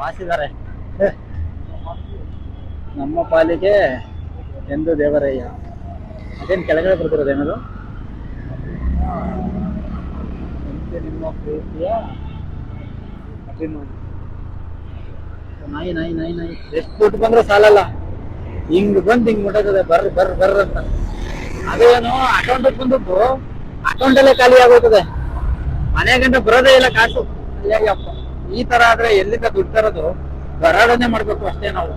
ಮಾಸಿದ್ದಾರೆ. ನಮ್ಮ ಪಾಲಿಗೆ ಎಂದು ದೇವರಯ್ಯ. ಅದೇನು ಕೆಳಗಡೆ ಬರ್ತಿರೋದು ಏನದು? ಎಂತೆ ನಿಮ್ಮ ಪ್ರೀತಿಯ ನಾಯಿ ನಾಯಿ ನಾಯಿ ನಾಯಿ. ಎಷ್ಟು ದುಡ್ಡು ಬಂದ್ರೆ ಸಾಲಲ್ಲ. ಹಿಂಗ್ ಬಂದ್ ಹಿಂಗ್ ಮುಟ್ಟದೆ ಬರ್ರಿ ಬರ್ರಿ ಬರ್ರಿ ಅಂತ. ಅದೇನು ಅಕೌಂಟ್ ಬಂದದ್ದು ಅಕೌಂಟ್ ಅಲ್ಲೇ ಖಾಲಿ ಆಗೋಗ್ತದೆ ಮನೆ ಬರೋದೇ ಇಲ್ಲ ಕಾಸು. ಅಯ್ಯಪ್ಪ ಈ ತರ ಆದ್ರೆ ಎಲ್ಲಿಂದ ದುಡ್ಡು ತರೋದು? ಬರಾಡನೆ ಮಾಡ್ಬೇಕು ಅಷ್ಟೇ ನಾವು.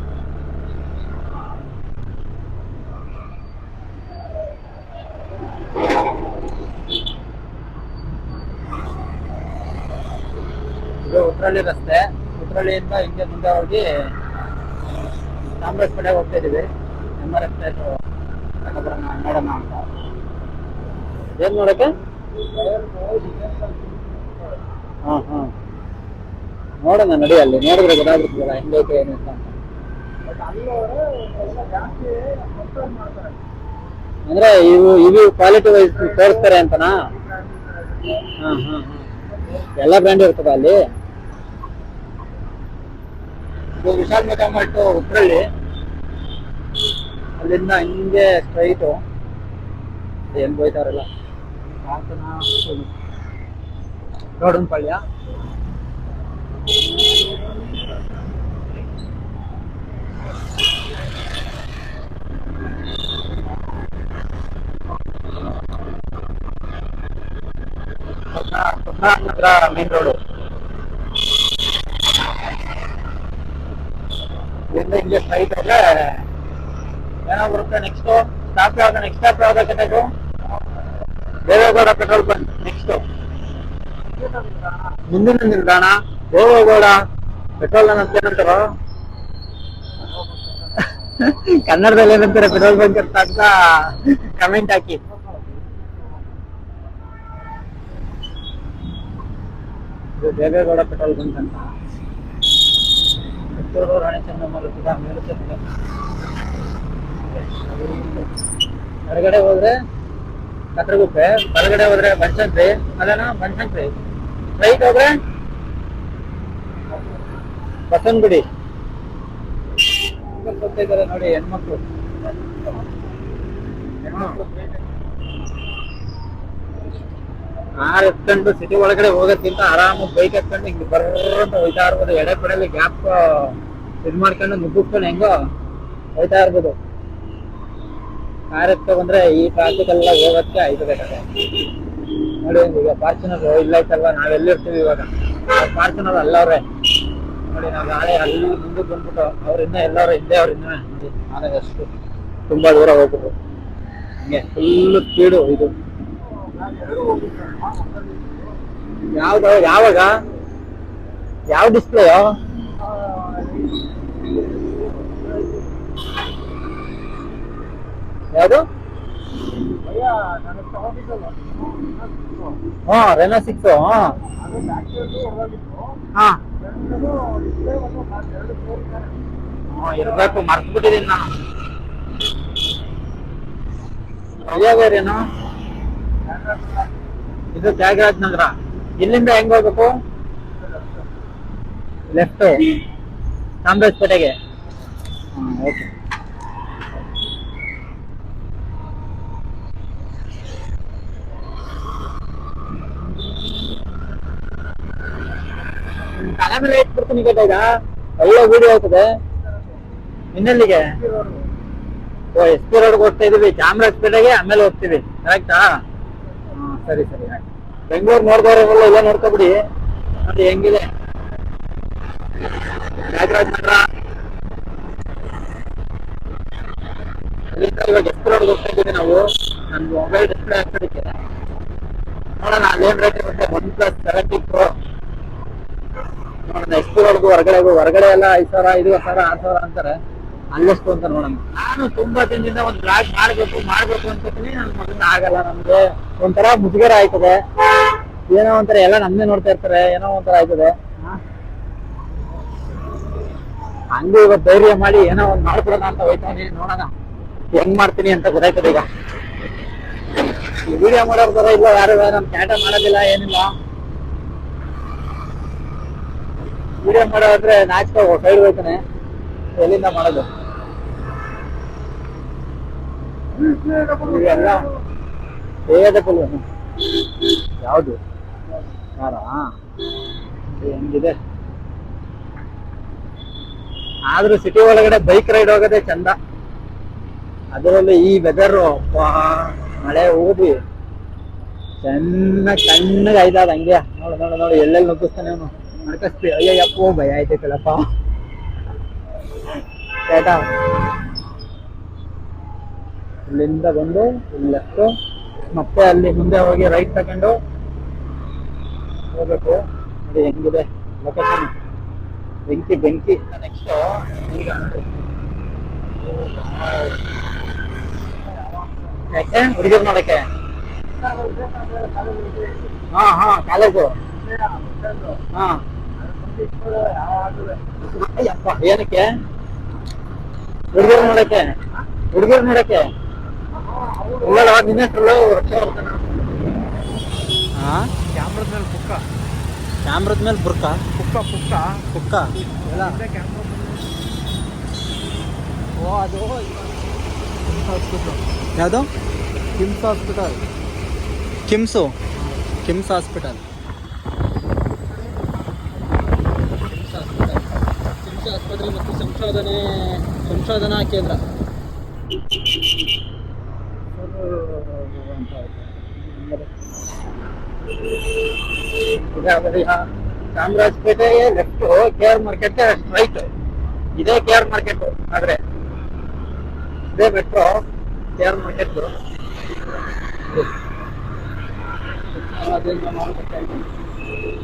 ಇದು ಉತ್ರಳ್ಳಿ ರಸ್ತೆ. ಉತ್ರಳ್ಳಿಯಿಂದ ಹಿಂಗೆ ಮುಂದೆ ಹೋಗಿ ಚಾಮರಾಜಪೇಟೆಗೆ ಹೋಗ್ತಾ ಇದೀವಿ. ಎಫ್ ತಗೊಂಡ್ಬರೋಣ ನೋಡೋಣ ಅಂತ. ಏನ್ ನೋಡಕ್ಕೆ ಹಾ ಹಾ. ನೋಡೋಣ ನಡಿ ಅಲ್ಲಿ. ನೋಡಿದ್ರೆ ಗೊತ್ತಾಗ್ಬಿಡ್ತದಲ್ಲ ಹೆಂಗೈತೆ ಏನು ಅಂತ. ಅಂದ್ರೆ ಇವು ಇವು ಕ್ವಾಲಿಟಿ ವೈಸ್ ತೋರಿಸ್ತಾರೆ ಅಂತನಾ? ಎಲ್ಲ ಬ್ರ್ಯಾಂಡ್ ಇರ್ತದ ಅಲ್ಲಿ? ವಿಶಾಲ್ ಮೆಗಾ ಮಾರ್ಟ್ ಉತ್ರಳ್ಳಿ ಅಲ್ಲಿಂದ ಹಿಂಗೆ ಸ್ಟ್ರೈಟು ಏನ್ ಹೋಯ್ತಾರಲ್ಲ? ನೋಡೋಣ ಪಾಳ್ಯ. ನಗರ ಮೇನ್ ರೋಡು ಇಲ್ಲಿಂದ ಹಿಂಗೆ ಸ್ಟ್ರೈಟ್ ಹೋದ್ರೆ ಏನೋ ಬರುತ್ತೆ ನೆಕ್ಸ್ಟ್ ಸ್ಟಾಪ್ ಯಾವ್ದು ನೆಕ್ಸ್ಟ್ ಸ್ಟಾಪ್ ಯಾವ್ದು ಕೆಟ್ಟದು ದೇವೇಗೌಡ ಪೆಟ್ರೋಲ್ ಬಂಕ್ ನೆಕ್ಸ್ಟ್ ಮುಂದಿನ ನಿಲ್ದಾಣ ದೇವೇಗೌಡ ಪೆಟ್ರೋಲ್ ಅಂತ ಏನಂತಾರೋ ಕನ್ನಡದಲ್ಲಿ ಏನಂತಾರೆ? ಪೆಟ್ರೋಲ್ ಬಂಕ್ ಅಂತ ಅಂತ ಕಮೆಂಟ್ ಹಾಕಿ. ಇದು ದೇವೇಗೌಡ ಪೆಟ್ರೋಲ್ ಬಂಕ್ ಅಂತ. ಪುತ್ತೂರು ರಾಣಿ ಚೆನ್ನಮ್ಮ ವೃತ್ತದ ಮೇಲುಸೇತುವೆ ಹೊರಗಡೆ ಹೋದ್ರೆ ಕತ್ರಗುಪ್ಪೆ ಹೊರಗಡೆ ಹೋದ್ರೆ ಬನಶಂಕರಿ ಅದೇನಾ ಬನಶಂಕರಿ ಸ್ಟ್ರೈಟ್ ಹೋದ್ರೆ ಬಸವನಗುಡಿ ಇದ್ದಾರೆ ನೋಡಿ ಹೆಣ್ಮಕ್ಳು ಕಾರ್ ಎತ್ಕೊಂಡು ಸಿಟಿ ಒಳಗಡೆ ಹೋಗೋದ್ಕಿಂತ ಆರಾಮ ಬೈಕ್ ಎತ್ಕೊಂಡು ಹಿಂಗ್ ಬರ್ರಂತ ಹೋಯ್ತಾ ಇರ್ಬೋದು. ಎಡೆ ಕಡೆಯಲ್ಲಿ ಗ್ಯಾಪ್ ಇದ್ ಮಾಡ್ಕೊಂಡು ನುಗ್ಗಿಸ್ಕೊಂಡು ಹೆಂಗೋ ಹೋಯ್ತಾ ಇರ್ಬೋದು. ಕಾರ್ ಎತ್ಕೊಂಡ್ರೆ ಈ ಟ್ರಾಫಿಕ್ ಎಲ್ಲ ಹೋಗೋದಕ್ಕೆ ಆಯ್ತದೆ ನೋಡಿ, ಈಗ ಫಾರ್ಚುನರ್ ಇಲ್ಲ ಐತಲ್ವಾ ನಾವೆಲ್ಲಿರ್ತೀವಿ ಇವಾಗ? ಫಾರ್ಚುನರ್ ಅಲ್ಲವ್ರೆ. ನೋಡಿ ನಾವು ನಾಳೆ ಅಲ್ಲಿ ಮುಂದೆ ಬಂದ್ಬಿಟ್ಟು ಅವ್ರಿಂದ ಎಲ್ಲರೂ ಹಿಂದೆ ಅವ್ರಿಂದ ನೋಡಿ ನಾಳೆ ಅಷ್ಟು ತುಂಬಾ ದೂರ ಹೋಗ್ಬಿಟ್ಟು ಹಿಂಗೆ ಫುಲ್ ಸ್ಪೀಡು ಇದು. ಯಾವ್ದು ಯಾವಾಗ? ಯಾವ ಡಿಸ್ಪ್ಲೇ ಯಾವುದು? ಹಾ ರೆನಾ ಸಿಕ್ಸ್ ಹಾ. ಹಾ, ಇರ್ಬೇಕು ಮರ್ತ್ಬಿಟ್ಟಿದ್ದೀನಿ ನಾನು. ಬೇರೇನು ಇದು ತ್ಯಾಗರಾಜ್ ನಗರ. ಇಲ್ಲಿಂದ ಹೆಂಗ್ ಹೋಗ್ಬೇಕು? ಲೆಫ್ಟ್ ಚಾಮರಾಜಪೇಟೆಗೆ ಓಕೆ ತಲೆ ಈಗ ಒಳ್ಳೆ ಹೋಗ್ತದೆ ಇನ್ನೆಲ್ಲಿಗೆ? ಓ ಎಸ್ ಪಿ ರೋಡ್ಗೆ ಹೋಗ್ತಾ ಇದೀವಿ. ಚಾಮರಾಜಪೇಟೆಗೆ ಆಮೇಲೆ ಹೋಗ್ತೀವಿ. ಕರೆಕ್ಟಾ ಸರಿ ಸರಿ ಬೆಂಗಳೂರು ನೋಡ್ದವ್ರೆಲ್ಲ ಎಲ್ಲ ನೋಡ್ಕೊಬಿಡಿ. ನೋಡಿ ಹೆಂಗಿದೆ? ನಗರ. ಇವಾಗ ನಾವು. ನನ್ನ ಮೊಬೈಲ್ ಡಿಸ್ಪ್ಲೇ ಹಾಕ್ಸೋದಕ್ಕೆ. ನೋಡೋಣ ರೇಟ್ ಇರುತ್ತೆ? ಒನ್ ಪ್ಲಸ್ ಸೆವೆಂಟಿ ಪ್ರೋ ನೋಡೋಣ ಎಷ್ಟು ಹೊರಗು ಹೊರಗಡೆ ಹೊರಗಡೆ ಎಲ್ಲ ಐದು ಸಾವಿರ ಐದು ಸಾವಿರ, ಆರು ಸಾವಿರ ಅಂತಾರೆ. ಅಲ್ಲೆಷ್ಟು ಅಂತ ನೋಡೋಣ ನಾನು ತುಂಬಾ ದಿನದಿಂದ ಒಂದು ಬ್ಲಾಗ್ ಮಾಡ್ಬೇಕು ಮಾಡ್ಬೇಕು ಅಂತೀನಿ ನನ್ನ ಮಗನ ಆಗಲ್ಲ ನಮ್ಗೆ. ಒಂಥರ ಮುಜುಗರ ಆಯ್ತದೆ. ಏನೋ ಒಂಥರ ಎಲ್ಲ ನಮ್ದೇ ನೋಡ್ತಾ ಇರ್ತಾರೆ. ಏನೋ ಒಂಥರ ಆಯ್ತದೆ? ಹಂಗೆ ಇವತ್ತು ಧೈರ್ಯ ಮಾಡಿ ಏನೋ ಒಂದ್ ಮಾಡ್ಕೊಡೋಣ ಅಂತ ಹೋಯ್ತಾನೆ. ನೋಡೋಣ. ಹೆಂಗ್ ಮಾಡ್ತೀನಿ ಅಂತ ಗೊತ್ತಾಯ್ತದೆ ಈಗ. ವಿಡಿಯೋ ಮಾಡೋರ್ ಬರೋ ಇಲ್ಲ, ಯಾರು ನಮ್ ಕ್ಯಾಟ ಮಾಡೋದಿಲ್ಲ, ಏನಿಲ್ಲ. ವಿಡಿಯೋ ಮಾಡೋದ್ರೆ ನಾಚಿಕೆ ಸೈಡ್ ಹೋಗ್ತಾನೆ ಎಲ್ಲಿಂದ ಮಾಡೋದು? ಪುಲ್ ಯಾವುದು? ಯಾರ? ಹೆಂಗಿದೆ? ಆದ್ರೂ ಸಿಟಿ ಒಳಗಡೆ ಬೈಕ್ ರೈಡ್ ಹೋಗೋದೇ ಚಂದ. ಅದರಲ್ಲೂ ಈ ವೆದರ್ ಮಳೆ ಊದಿ ಚೆನ್ನಾಗಿ ಕಣ್ಣಗೆ ಐದಾದ ಹಂಗೆ. ನೋಡು ನೋಡು ನೋಡು ಎಲ್ಲೆಲ್ಲಿ ನುಗ್ಗಿಸ್ತಾನೆ ಅವನು. ನಡ್ಕಸ್ತಿ ಅಯ್ಯಪ್ಪ ಭಯ ಆಯ್ತೈತಲ್ಲಪ್ಪ ಆಯ್ತಾ ಇಲ್ಲಿಂದ ಬಂದು ಇಲ್ಲಿ ಲೆಫ್ಟ್ ಮತ್ತೆ ಅಲ್ಲಿ ಮುಂದೆ ಹೋಗಿ ರೈಟ್ ತಗೊಂಡು ಹೋಗ್ಬೇಕು ನೋಡಿ ಹೆಂಗಿದೆ ಲೊಕೇಶನ್ ಬೆಂಕಿ ಬೆಂಕಿ ನೆಕ್ಸ್ಟ್ ಈಗ ಯಾಕೆ ಹುಡುಗರು ನೋಡಕ್ಕೆ ಹಾ ಹಾ ಕಾಲೇಜು ಹಾ ಏನಕ್ಕೆ? ಹುಡುಗರು ನೋಡಕ್ಕೆ? ಹುಡುಗರು ನೋಡಕ್ಕೆ? ಇಲ್ಲ ನಿನ್ನ ಹೆಸರು ಕ್ಯಾಮ್ರದ ಮೇಲೆ ಪುಕ್ಕ. ಕ್ಯಾಮ್ರದ ಮೇಲೆ ಬುರ್ಕ? ಪುಕ್ಕ ಪುಕ್ಕ. ಕುಕ್ಕ ಎಲ್ಲ ಓ ಅದು ಹಾಸ್ಪಿಟಲ್. ಯಾವುದು? KIMS hospital. KIMS? KIMS hospital. KIMS ಆಸ್ಪತ್ರೆ ಮತ್ತು ಸಂಶೋಧನೆ, ಸಂಶೋಧನಾ ಕೇಂದ್ರ. Chamarajpet left K R market straight ಇದೇ ಕೆ ಆರ್ ಮಾರ್ಕೆಟ್ ಆದ್ರೆ ಇದೇ ಮೆಟ್ರೋ ಕೆ ಆರ್ ಮಾರ್ಕೆಟ್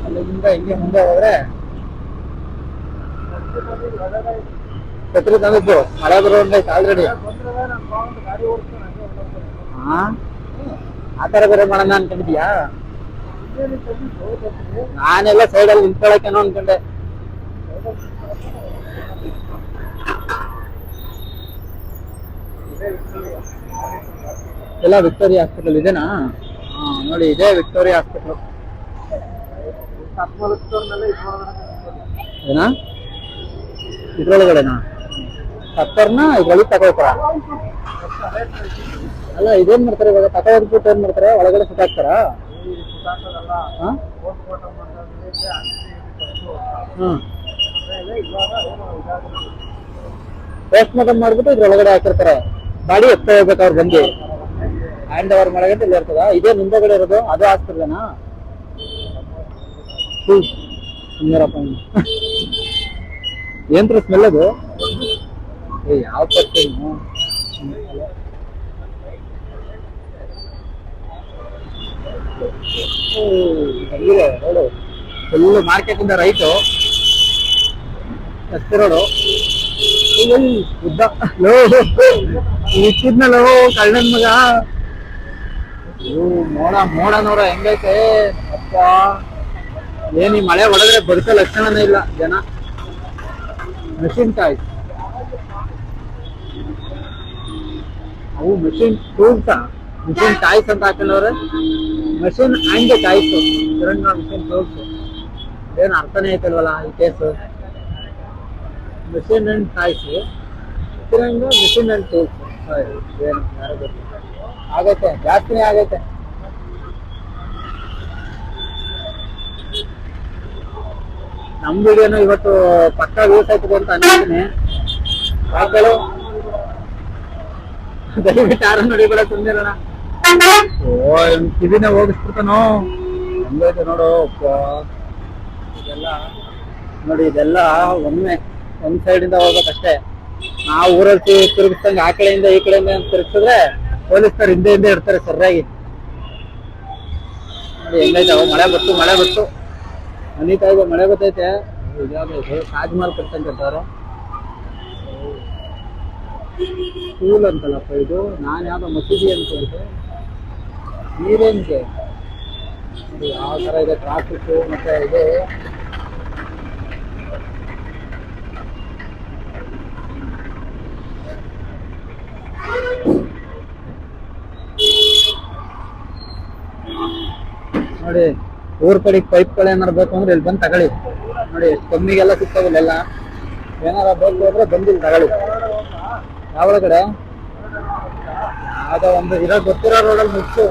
ಅಲ್ಲಿಂದ ಹಿಂಗೆ ಮುಂದೆ ಹೋದ್ರೆ ಛತ್ರಿ ತಂದಿದ್ದು. ಮಳೆ ಬರೋಂಗೈತೆ ಆಲ್ರೆಡಿ. ಹಾ? ಆ ಥರ ಬೇರೆ ಮಾಡೋಣ ಅನ್ಕೊಂಡಿದ್ಯಾ. ನಾನೆಲ್ಲ ಸೈಡಲ್ಲಿ ನಿಂತ್ಕೊಳಕೇನೋ ಅನ್ಕೊಂಡೆ. ಎಲ್ಲ ವಿಕ್ಟೋರಿಯಾ ಹಾಸ್ಪಿಟಲ್ ಇದೆನಾ? ನೋಡಿ ಇದೇ ವಿಕ್ಟೋರಿಯಾ ಹಾಸ್ಪಿಟಲ್ ಏನಾ? ಇದ್ರೊಳಗಡೆನಾ? ಸತ್ತರ್ನ ಇದ್ರೊಳಗೆ ತಗೊಳ್ತಾರ ಅಲ್ಲ, ಇದೇನ್ ಮಾಡ್ತಾರೆ ಇವಾಗ? ತಗೊಳ್ಬಿಟ್ಟು ಏನ್ ಮಾಡ್ತಾರೆ? ಒಳಗಡೆ ಸುತ್ತಾಕ್ತಾರ ಪೋಸ್ಟ್ ಮಾರ್ಟಮ್ ಮಾಡ್ಬಿಟ್ಟು ಇದ್ರೊಳಗಡೆ ಹಾಕಿರ್ತಾರೆ. ಬಾಡಿ ಎತ್ತ ಹೋಗ್ಬೇಕು ಅವ್ರು ಬಂದು. ಹ್ಯಾಂಡ್ ಓವರ್ ಮಾಡಗಂಟ ಇಲ್ಲಿ ಇರ್ತದ ಇದೇ ಮುಂದೆಗಡೆ ಇರೋದು? ಅದು ಹಾಸ್ಪಿಟ್ಲನಾ? ಸುಮ್ಮರಪ್ಪ ಏನ್ರ ಸ್ಮೆಲ್ ಅದು? ಏ ಯಾವ ಪರ್ಸೇನು ನೋಡು. ಫುಲ್ ಮಾರ್ಕೆಟ್ ಇಂದ ರೈಟು ರಸ್ತೆ ರೋಡು. ಉದ್ದ. ಇಟ್ಟಿದ್ನಲ್ಲೋ ಕಳ್ಳನ್ ಮಗ. ಮೋಡ ಮೋಡ ನೋಡ ಹೆಂಗೈತೆ? ಅಪ್ಪ. ಏನ್ ಈ ಮಳೆ ಹೊಡೆದ್ರೆ ಬದುಕೋ ಲಕ್ಷಣನೇ ಇಲ್ಲ ಜನ. ಮೆಷಿನ್ ಕಾಯಿ ಅವು ಮೆಷಿನ್ ಟೂಲ್ಸ ಮಿಷಿನ್ ಟಾಯ್ಸ್ ಅಂತ ಹಾಕೊಂಡವ್ರೆ. Machine and toys Tiranga machine tools ಏನು ಅರ್ಥನೇ ಆಯ್ತಲ್ವಲ್ಲ ಈ case machine and toys Tiranga machine and tools ಏನು ಆಗೈತೆ ಜಾಸ್ತಿನೇ ಆಗೈತೆ. ನಮ್ ವಿಡಿಯೋನು ಇವತ್ತು ಪಕ್ಕ ವ್ಯೂಸ್ ಆಯ್ತದೆ ಅಂತ ಅನ್ಕೊಂತೀನಿ ಹಾಕಲು ದಯವಿಟ್ಟು ಯಾರು ನೋಡಿಬೇಡ ಸುಮ್ಮನಿರೋಣ ಓ ಕಿವಿನ ಹೋಗಿಸ್ಬಿಡ್ತಾನೋ? ಹಂಗೈತೆ ನೋಡು. ಇದೆಲ್ಲ ನೋಡಿ, ಇದೆಲ್ಲ ಒಮ್ಮೆ ಒಂದ್ ಸೈಡ್ ಇಂದ ಹೋಗ್ಬೇಕಷ್ಟೇ. ನಾವು ಊರಲ್ಲಿ ತಿರುಗಿಸ್ದಂಗೆ ಆ ಕಡೆಯಿಂದ ಈ ಕಡೆಯಿಂದ ಅಂತ ತಿರುಗಿಸಿದ್ರೆ ಪೊಲೀಸ್ನವ್ರು ಹಿಂದೆ ಹಿಂದೆ ಇರ್ತಾರೆ ಸರಿಯಾಗಿ. ನೋಡಿ, ಹೆಂಗೈತೆ ಮಳೆ ಬತ್ತು ಮಳೆ ಬತ್ತು ಅನಿತಾ ಇದೆ ಮಳೆ ಗೊತ್ತೈತೆ ತಾಜ್ ಮಹಲ್ ಕಟ್ತಂಕಟ್ಟವ್ರೆ ಸ್ಕೂಲ್ ಅಂತಲ್ಲಪ್ಪ ಇದು. ನಾನು ಯಾವ್ದೋ ಮಸೀದಿ ಅನ್ಕೊಂಡೆ ಹೇಳಿದೆ ನೋಡಿ ಯಾವ ಥರ ಇದೆ? ಟ್ರಾಫಿಕ್ ಮತ್ತೆ ಇದು? ನೋಡಿ. ಊರ್ ಕಡೆಗೆ ಪೈಪ್ಗಳು ಏನಾರು ಬೇಕು ಅಂದ್ರೆ ಇಲ್ಲಿ ಬಂದು ತಗೊಳ್ಳಿ. ನೋಡಿ ಎಷ್ಟು ಕಮ್ಮಿಗೆಲ್ಲ ಸಿಗ್ತಾವಿಲ್ಲ ಏನಾರ ಬೇಕು ಅಂದ್ರೆ ಬಂದಿಲ್ಲ ತಗೊಳ್ಳಿ. ಯಾವ ಕಡೆ ಯಾವ್ದೋ ಒಂದು ಇರೋ ಗೊತ್ತಿರೋ ರೋಡಲ್ಲಿ ಮುಚ್ಚು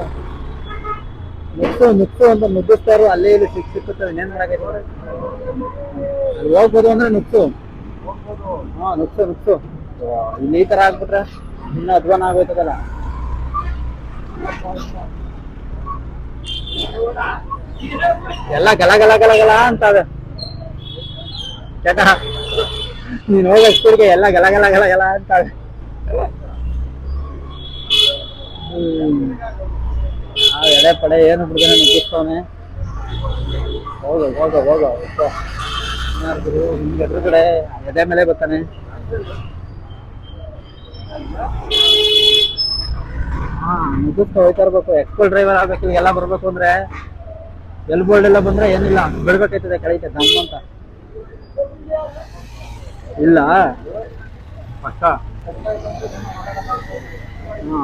ಮಿಕ್ಸು ಮಿಕ್ಸು ಅಂತ ಮುಗಿಸ್ತಾರು ಅಲ್ಲೇ ಇಲ್ಲಿ ಸಿಕ್, ಸಿಕ್ಕುತ್ತೆ. ಇನ್ನೇನ್ ಮಾಡಿ ಅಲ್ಲಿ ಹೋಗ್ಬೋದು ಅಂದ್ರೆ ನುಕ್ಸು ಹಾ ನುಕ್ಸು ನುಕ್ಸು ಇಲ್ಲಿ ಈ ತರ ಆಗ್ಬಿಟ್ರೆ ಇನ್ನ ಅಧ್ವಾನ ಆಗೋಯ್ತದಲ್ಲ. ಎಲ್ಲ ಗಲ ಗಲ ಗಲ ಗಲ ಅಂತ ಚಟ ನೀನ್ ಹೋಗ ಸ್ಕೂಲ್ಗೆ ಎಲ್ಲ ಗಲ ಗಲ ಗಲ ಗಲ ಅಂತ ಆ ಎಡೆ ಪಡೆ ಏನು ಬಿಡ್ತಾನೆ ನುಗ್ಗಿಸ್ತವನೆ ಹೋಗ ಹೋಗ ಹೋಗ. ಹೋಗೋ ಎದುರುಗಡೆ ಎದೆ ಮೇಲೆ ಬರ್ತಾನೆ. ಹಾ ನುಗ್ಗಿಸ್ತಾ ಹೋಯ್ತಾ ಇರ್ಬೇಕು. ಎಕ್ಸ್ಪಲ್ ಡ್ರೈವರ್ ಆಗ್ಬೇಕು ಎಲ್ಲ ಬರ್ಬೇಕು ಅಂದ್ರೆ. ಎಲ್ ಬೋಲ್ಡ್ ಎಲ್ಲ ಬಂದ್ರೆ ಏನಿಲ್ಲ, ಬಿಡ್ಬೇಕಾಯ್ತದೆ ಕೆಳಗೆ ದಮ್ ಅಂತ. ಇಲ್ಲ? ಪಕ್ಕ? ಹಾ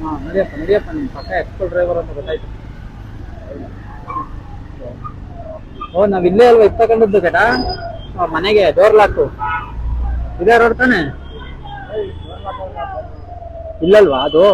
ಹಾ, ನಡಿಯಪ್ಪ ನಡಿಯಪ್ಪ, ನಿಮ್ ಪಕ್ಕ ಎಕ್ಸ್ಪಲ್ ಡ್ರೈವರ್ ಅಂತ ಗೊತ್ತಾಯ್ತು. ಓ, ನಾವ್ ಇಲ್ಲೇ ಅಲ್ವಾ ಇತ್ತಕೊಂಡಿದ್ದು ಕೇಟ ಮನೆಗೆ ಡೋರ್ ಲಾಕು ಇದೇ ರೋಡ್ ತಾನೆ? ಇಲ್ಲಲ್ವಾ ಅದು?